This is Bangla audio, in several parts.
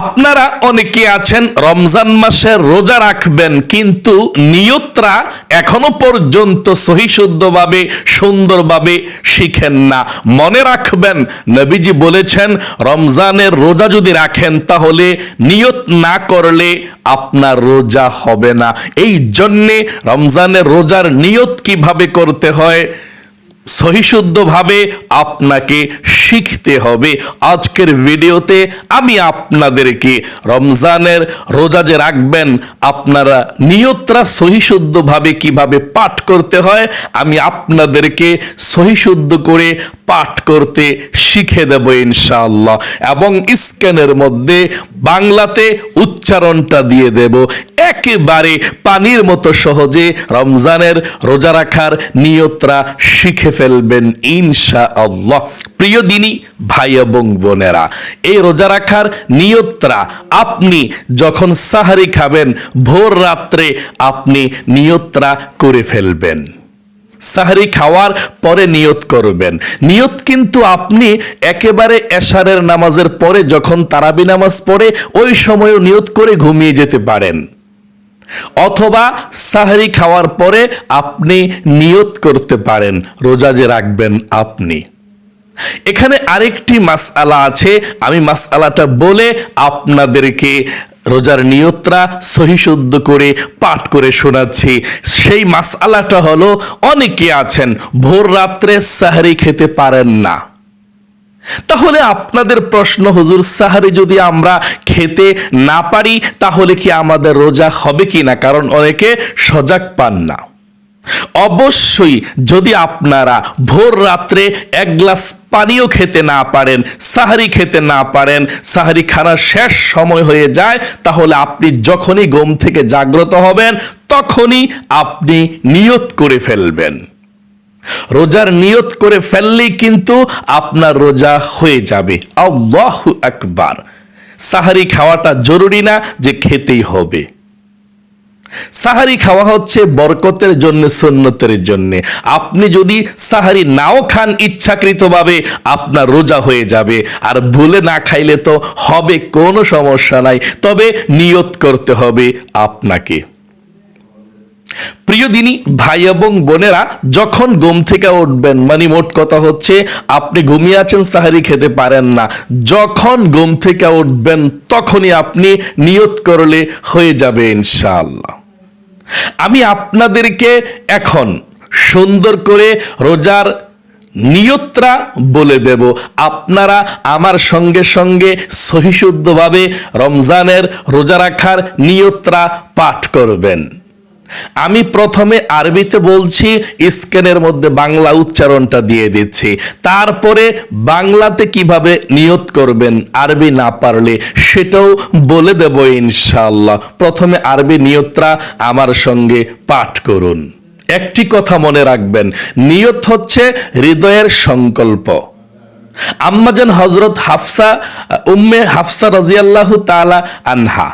আপনারা অনেকে আছেন, রমজান মাসে রোজা রাখবেন, কিন্তু নিয়তরা এখনও পর্যন্ত সহিশুদ্ধভাবে সুন্দরভাবে শিখেন না। মনে রাখবেন, নবীজি বলেছেন, রমজানের রোজা যদি রাখেন, তাহলে নিয়ত না করলে আপনার রোজা হবে না। এই জন্যে রমজানের রোজার নিয়ত কীভাবে করতে হয়? সহিশুদ্ধভাবে আপনাকে শিখতে হবে। আজকের ভিডিওতে আমি আপনাদেরকে রমজানের রোজা যে রাখবেন, আপনারা নিয়তরা সহিশুদ্ধভাবে কীভাবে পাঠ করতে হয়, আমি আপনাদেরকে সহিশুদ্ধ করে পাঠ করতে শিখে দেব ইনশাআল্লাহ। এবং স্ক্যানের মধ্যে বাংলাতে উচ্চারণটা দিয়ে দেব। একেবারে পানির মতো সহজে রমজানের রোজা রাখার নিয়তরা শিখে ফেলবেন ইনশা আল্লাহ প্রিয় দিনী, ভাই এবং বোনেরা, এই রোজা রাখার নিয়তরা আপনি যখন সাহারি খাবেন, ভোর রাত্রে আপনি নিয়তরা করে ফেলবেন। সাহারি খাওয়ার পরে নিয়ত করবেন। নিয়ত কিন্তু আপনি একেবারে এশারের নামাজের পরে যখন তারাবি নামাজ পড়ে, ওই সময়ও নিয়ত করে ঘুমিয়ে যেতে পারেন। অথবা সাহারি খাওয়ার পরে আপনি নিয়ত করতে পারেন। রোজা যে রাখবেন আপনি। এখানে আরেকটি মাস আলা আছে। আমি মাসআলাটা বলে আপনাদেরকে রোজার নিয়তরা সহিশুদ্ধ করে পাঠ করে শোনাচ্ছি। সেই মাসআলাটা হলো, অনেকে আছেন, ভোর রাত্রে সাহারি খেতে পারেন না। তাহলে আপনাদের প্রশ্ন, হুজুর, সাহারি যদি আমরা খেতে না পারি, তাহলে কি আমাদের রোজা হবে কি না কারণ অনেকে সজাগ পান না। অবশ্যই যদি আপনারা ভোর রাত্রে এক গ্লাস পানিও খেতে না পারেন, সাহারি খেতে না পারেন, সাহারি খানার শেষ সময় হয়ে যায়, তাহলে আপনি যখনই ঘুম থেকে জাগ্রত হবেন, তখনই আপনি নিয়ত করে ফেলবেন। রোজার নিয়ত করে ফেললেই কিন্তু আপনার রোজা হয়ে যাবে। আল্লাহু আকবার। সাহারি খাওয়াটা জরুরি না যে খেতেই হবে। সাহারি খাওয়া হচ্ছে বরকতের জন্য, সুন্নতের জন্য। আপনি যদি সাহারি নাও খান ইচ্ছাকৃতভাবে, আপনার রোজা হয়ে যাবে। আর ভুলে না খাইলে তো হবে কোনো সমস্যা নাই। তবে নিয়ত করতে হবে আপনাকে। প্রিয় দিনী, ভাই এবং বোনেরা, যখন ঘুম থেকে উঠবেন মানে মোট কথা হচ্ছে, আপনি ঘুমিয়ে আছেন, সাহারি খেতে পারেন না। যখন ঘুম থেকে উঠবেন, তখনই আপনি নিয়ত করলে হয়ে যাবে ইনশাআল্লাহ। আমি আপনাদেরকে এখন সুন্দর করে রোজার নিয়তরা বলে দেব। আপনারা আমার সঙ্গে সঙ্গে সহিশুদ্ধভাবে রমজানের রোজা রাখার নিয়ত্রা পাঠ করবেন। আমি প্রথমে আরবিতে বলছি স্ক্যানের মধ্যে বাংলা উচ্চারণটা দিয়ে দিচ্ছি। তারপরে বাংলাতে কীভাবে নিয়ত করবেন আরবি না পারলে, সেটাও বলে দেব ইনশাআল্লাহ। প্রথমে আরবি নিয়তরা আমার সঙ্গে পাঠ করুন। একটি কথা মনে রাখবেন, নিয়ত হচ্ছে হৃদয়ের সংকল্প। আম্মাজান হজরত হাফসা, উম্মে হাফসা রাজিয়াল্লাহু তাআলা আনহা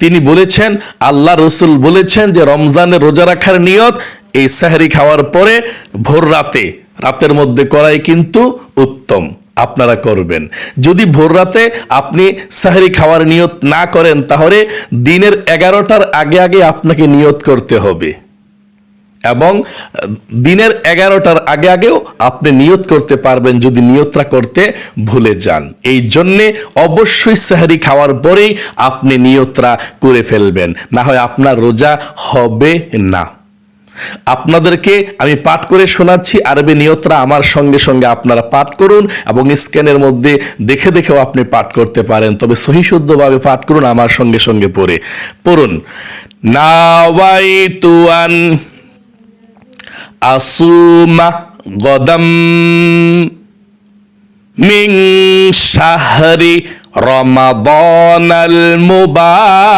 তিনি বলেছেন, আল্লাহ রসুল বলেছেন যে রমজানে রোজা রাখার নিয়ত এই সাহারি খাওয়ার পরে ভোর রাতে, রাতের মধ্যে করাই কিন্তু উত্তম, আপনারা করবেন। যদি ভোর রাতে আপনি সাহারি খাওয়ার নিয়ত না করেন, তাহলে দিনের এগারোটার আগে আগে আপনাকে নিয়ত করতে হবে। এবং দিনের এগারোটার আগে আগেও আপনি নিয়ত করতে পারবেন যদি নিয়তটা করতে ভুলে যান। এই জন্যে অবশ্যই সাহারি খাওয়ার পরেই আপনি নিয়তরা করে ফেলবেন। না হয় আপনার রোজা হবে না। আপনাদেরকে আমি পাঠ করে শোনাচ্ছি। আরবি নিয়তরা আমার সঙ্গে সঙ্গে আপনারা পাঠ করুন এবং স্ক্যানের মধ্যে দেখে দেখেও আপনি পাঠ করতে পারেন। তবে সহিশুদ্ধভাবে পাঠ করুন, আমার সঙ্গে সঙ্গে পড়ে। পড়ুন, নাওয়াইতুয়ান أصوم غدا من شهر رمضان المبارك.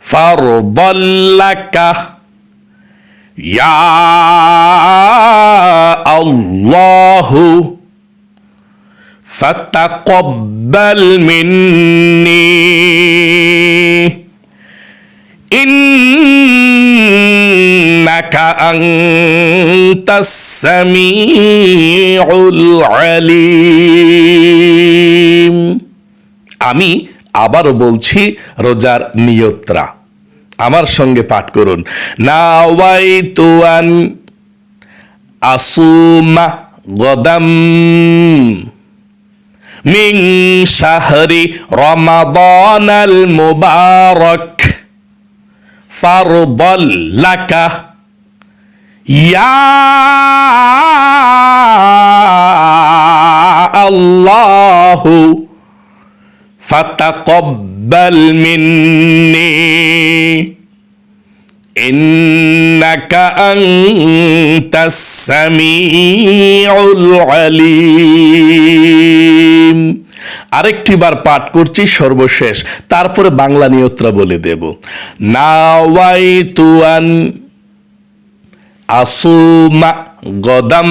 فارضا لك يا الله فتقبل مني. ইন্নাকা আনতাস السميع العليم. আমি আবারও বলছি, রোজার নিয়ত্রা। আমার সঙ্গে পাঠ করুন। নাওয়াইতুয়ান আসুমা গদাম মিং শাহরি রমাদানাল মুবারক ফারদল লাকা আল্লাহু فتقبل مني إنك أنت السميع العليم আরেকটি বার পাঠ করছি সর্বশেষ তারপরে বাংলা নিয়ত্রা বলে দেব নাওয়াইতুয়ান أصوم غدا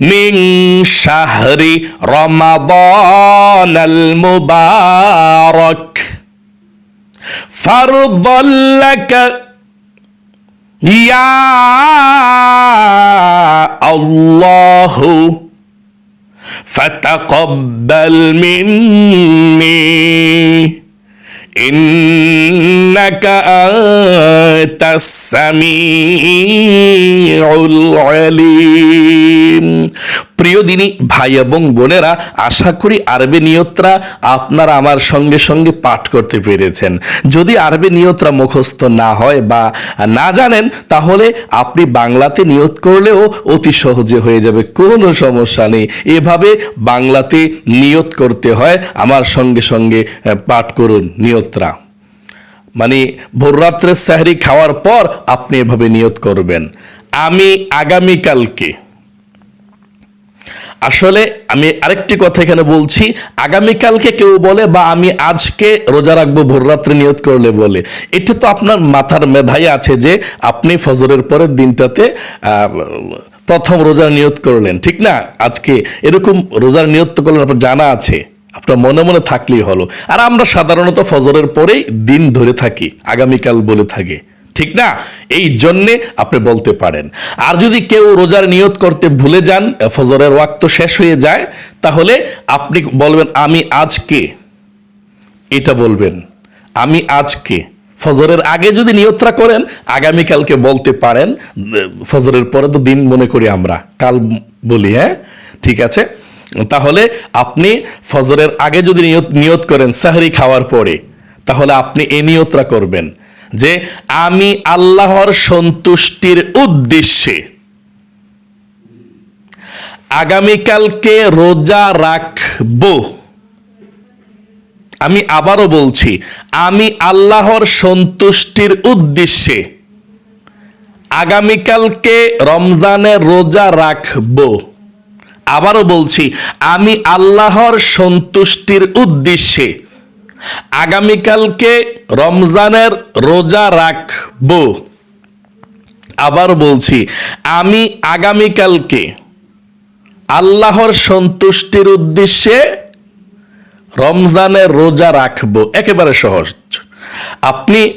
من شهر رمضان المبارك. فرضا لك يا الله فتقبل مني. إنك أنت السميع العليم প্রিয় দিনী ভাই এবং বোনেরা, আশা করি আরবি নিয়ত্রা আপনারা আমার সঙ্গে সঙ্গে পাঠ করতে পেরেছেন। যদি আরবি নিয়ত্রা মুখস্থ না হয় বা না জানেন, তাহলে আপনি বাংলাতে নিয়ত করলেও অতি সহজে হয়ে যাবে, কোনো সমস্যা নেই। এভাবে বাংলাতে নিয়ত করতে হয়, আমার সঙ্গে সঙ্গে পাঠ করুন নিয়ত্রা। মানে ভোররাত্রের সাহরি খাওয়ার পর আপনি এভাবে নিয়ত করবেন। আমি আগামীকালকে আসলে আমি আরেকটি কথা এখানে বলছি, আগামীকালকে কেউ বলে বা আমি আজকে রোজা রাখব ভোররাত্রে নিয়ত করলে বলে। এটা তো আপনার মাথার মেধাই আছে যে আপনি ফজরের পরের দিনটাতে প্রথম রোজার নিয়ত করলেন, ঠিক না? আজকে এরকম রোজার নিয়ত তো করলেন, আপনার জানা আছে। আপনার মনে মনে থাকলেই হলো। আর আমরা সাধারণত ফজরের পরেই দিন ধরে থাকি, আগামীকাল বলে থাকি। ঠিক না? এই জন্যে আপনি বলতে পারেন। আর যদি কেউ রোজার নিয়ত করতে ভুলে যান, ফজরের ওয়াক্ত শেষ হয়ে যায়, তাহলে আপনি বলবেন, আমি আজকে এটা বলবেন, আমি আজকে ফজরের আগে যদি নিয়ত্রা করেন, আগামীকালকে বলতে পারেন, ফজরের পরে তো দিন মনে করি আমরা, কাল বলি হ্যাঁ? ঠিক আছে? তাহলে আপনি ফজরের আগে যদি নিয়ত নিয়ত করেন, সাহরি খাওয়ার পরে, তাহলে আপনি এই নিয়তরা করবেন। যে আমি আল্লাহর সন্তুষ্টির উদ্দেশ্যে আগামীকালকে রোজা রাখব। আমি আবারও বলছি, আমি আল্লাহর সন্তুষ্টির উদ্দেশ্যে আগামীকালকে রমজানের রোজা রাখব। আবারও বলছি, আমি আল্লাহর সন্তুষ্টির উদ্দেশ্যে আগামীকালকে রমজানের রোজা রাখব। আবার বলছি, আমি আগামীকালকে আল্লাহর সন্তুষ্টির উদ্দেশ্যে রমজানের রোজা রাখব। একেবারে সহজ। আপনি,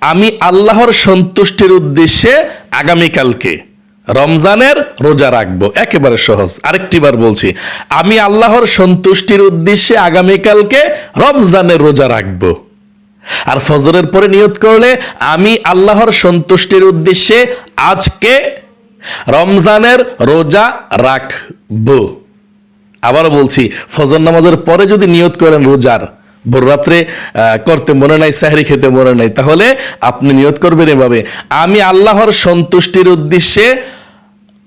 আমি আল্লাহর সন্তুষ্টির উদ্দেশ্যে আগামীকালকে রমজানের রোজা রাখব। একেবারে সহজ। আরেকটি বার বলছি, আমি আল্লাহর সন্তুষ্টির উদ্দেশ্যে আগামীকালকে রমজানের রোজা রাখব। আর ফজরের পরে নিয়ত করলে আমি আল্লাহর সন্তুষ্টির উদ্দেশ্যে আজকে রমজানের রোজা রাখব। আবারও বলছি, ফজর নামাজের পরে যদি নিয়ত করেন রোজার ভোর রাত্রে করতে মনে নাই, সাহরি খেতে মনে নাই। তাহলে আপনি নিয়ত করবেন এভাবে, আমি আল্লাহর সন্তুষ্টির উদ্দেশ্যে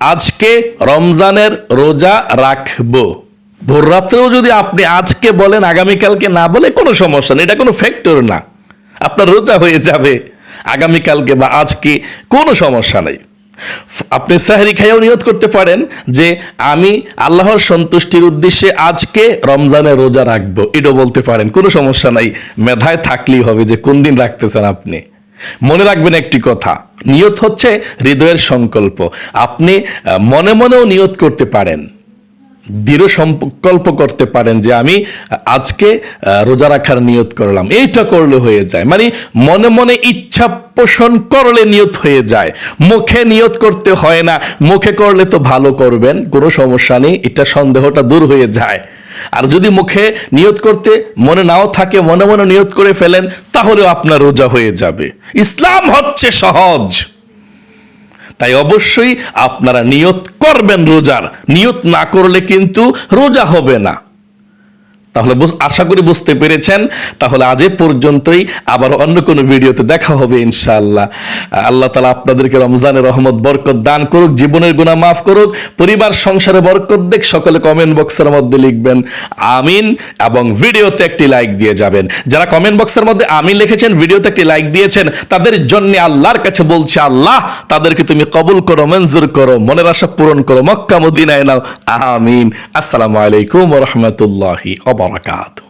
আজকে রমজানের রোজা রাখব। ভোর রাত্রেও যদি আপনি আজকে বলেন, আগামীকালকে না বলে, কোনো সমস্যা নেই, এটা কোনো ফ্যাক্টর না। আপনার রোজা হয়ে যাবে, আগামীকালকে বা আজকে কোনো সমস্যা নেই। আপনি সাহারি খাইয়াও নিয়ত করতে পারেন যে আমি আল্লাহর সন্তুষ্টির উদ্দেশ্যে আজকে রমজানে রোজা রাখব। এটাও বলতে পারেন, কোনো সমস্যা নাই। মেধায় থাকলেই হবে যে কোন দিন রাখতেছেন আপনি। মনে রাখবেন একটি কথা, নিয়ত হচ্ছে হৃদয়ের সংকল্প। আপনি মনে মনেও নিয়ত করতে পারেন। দৃঢ় সংকল্প করতে পারেন যে আমি আজকে রোজা রাখার নিয়ত করলাম। এইটা করলে হয়ে যায়। মানে মনে মনে ইচ্ছা পোষণ করলে নিয়ত হয়ে যায়। মুখে নিয়ত করতে হয় না। মুখে করলে তো ভালো করবেন, কোনো সমস্যা নেই, এটা সন্দেহটা দূর হয়ে যায়। আর যদি মুখে নিয়ত করতে মনে নাও থাকে, মনে মনে নিয়ত করে ফেলেন, তাহলেও আপনার রোজা হয়ে যাবে। ইসলাম হচ্ছে সহজ। তাই অবশ্যই আপনারা নিয়ত করবেন রোজার। নিয়ত না করলে কিন্তু রোজা হবে না। তাহলে আশা করি বুঝতে পেরেছেন। তাহলে আজ পর্যন্তই। আবার অন্য কোনো ভিডিওতে দেখা হবে ইনশাআল্লাহ। আল্লাহ তালা আপনাদেরকে রমজানের রহমত, বরকত দান করুক, জীবনের গুণা মাফ করুক, পরিবার, সংসারে বরকত দেখ সকলে কমেন্ট বক্সের মধ্যে লিখবেন, আমিন, এবং ভিডিওতে একটি লাইক দিয়ে যাবেন। যারা কমেন্ট বক্সের মধ্যে আমিন লিখেছেন, ভিডিওতে একটি লাইক দিয়েছেন, তাদের জন্য আল্লাহর কাছে বলছে, আল্লাহ, তাদেরকে তুমি কবুল করো, মঞ্জুর করো, মনের আশা পূরণ করো, মক্কা, মদিনায় নাও। আমিন। আসসালামু আলাইকুম রহমতুল্লাহি Bola